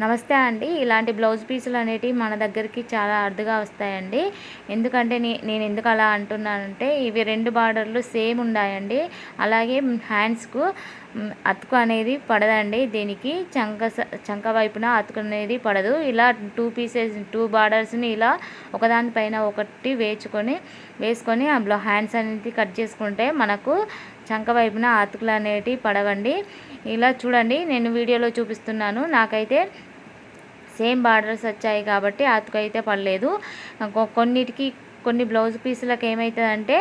నమస్తే అండి. ఇలాంటి బ్లౌజ్ పీసులు అనేటివి మన దగ్గరికి చాలా అరుదుగా వస్తాయండి. ఎందుకంటే నేను ఎందుకు అలా అంటున్నానంటే ఇవి రెండు బార్డర్లు సేమ్ ఉన్నాయండి అలాగే హ్యాండ్స్కు అతుకు అనేది పడదండి. దీనికి చంక చంక వైపున అతుకు అనేది పడదు. ఇలా టూ పీసెస్ టూ బార్డర్స్ని ఇలా ఒకదానిపైన ఒకటి వేచుకొని వేసుకొని అందులో హ్యాండ్స్ అనేది కట్ చేసుకుంటే మనకు చంక వైపున అతుకులు అనేటివి పడవండి. ఇలా చూడండి నేను వీడియోలో చూపిస్తున్నాను. నాకైతే సేమ్ బార్డర్స్ వచ్చాయి కాబట్టి అతుకైతే పడలేదు. కొన్నిటికి కొన్ని బ్లౌజ్ పీసులకు ఏమవుతుందంటే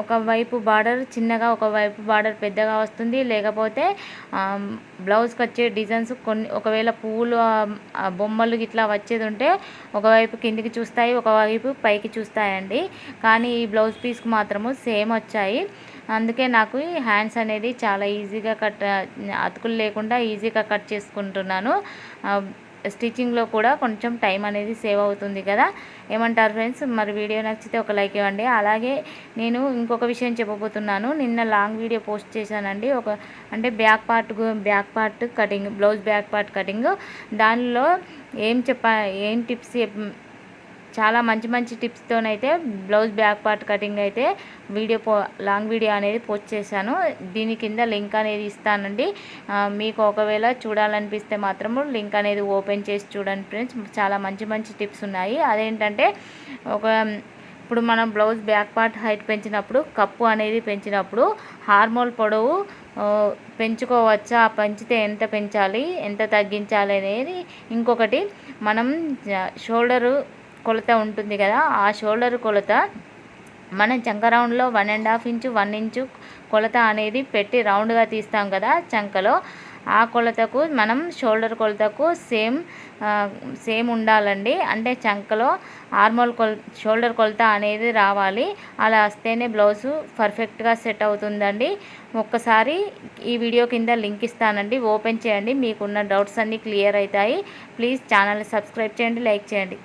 ఒకవైపు బార్డర్ చిన్నగా ఒకవైపు బార్డర్ పెద్దగా వస్తుంది. లేకపోతే బ్లౌజ్కి వచ్చే డిజైన్స్ కొన్ని ఒకవేళ పువ్వులు బొమ్మలు ఇట్లా వచ్చేది ఉంటే ఒకవైపు కిందికి చూస్తాయి ఒకవైపు పైకి చూస్తాయండి. కానీ ఈ బ్లౌజ్ పీస్కి మాత్రము సేమ్ వచ్చాయి. అందుకే నాకు ఈ హ్యాండ్స్ అనేది చాలా ఈజీగా కట్ అతుకులు లేకుండా ఈజీగా కట్ చేసుకుంటున్నాను. స్టిచ్చింగ్లో కూడా కొంచెం టైం అనేది సేవ్ అవుతుంది కదా. ఏమంటారు ఫ్రెండ్స్? మరి వీడియో నచ్చితే ఒక లైక్ ఇవ్వండి. అలాగే నేను ఇంకొక విషయం చెప్పబోతున్నాను. నిన్న లాంగ్ వీడియో పోస్ట్ చేశానండి. ఒక అంటే back part back part cutting blouse back part cutting. దానిలో ఏం చెప్ప ఏం టిప్స్ చాలా మంచి మంచి టిప్స్తోనైతే బ్లౌజ్ బ్యాక్ పార్ట్ కటింగ్ అయితే వీడియో పో లాంగ్ వీడియో అనేది పోస్ట్ చేశాను. దీని కింద లింక్ అనేది ఇస్తానండి. మీకు ఒకవేళ చూడాలనిపిస్తే మాత్రము లింక్ అనేది ఓపెన్ చేసి చూడండి ఫ్రెండ్స్ చాలా మంచి మంచి టిప్స్ ఉన్నాయి. అదేంటంటే ఒక ఇప్పుడు మనం బ్లౌజ్ బ్యాక్ పార్ట్ హైట్ పెంచినప్పుడు కప్పు అనేది పెంచినప్పుడు హార్మోల్ పొడవు పెంచుకోవచ్చా? పెంచితే ఎంత పెంచాలి? ఎంత తగ్గించాలి అనేది ఇంకొకటి మనం షోల్డరు కొలత ఉంటుంది కదా ఆ షోల్డర్ కొలత మనం చంక రౌండ్లో one and half inch one inch కొలత అనేది పెట్టి రౌండ్గా తీస్తాం కదా చంకలో. ఆ కొలతకు మనం షోల్డర్ కొలతకు సేమ్ సేమ్ ఉండాలండి. అంటే చంకలో ఆర్మోల్ కొల షోల్డర్ కొలత అనేది రావాలి. అలా వస్తేనే బ్లౌజు పర్ఫెక్ట్గా సెట్ అవుతుందండి. ఒక్కసారి ఈ వీడియో కింద లింక్ ఇస్తానండి. ఓపెన్ చేయండి. మీకున్న డౌట్స్ అన్నీ క్లియర్ అవుతాయి. ప్లీజ్ ఛానల్ని సబ్స్క్రైబ్ చేయండి లైక్ చేయండి.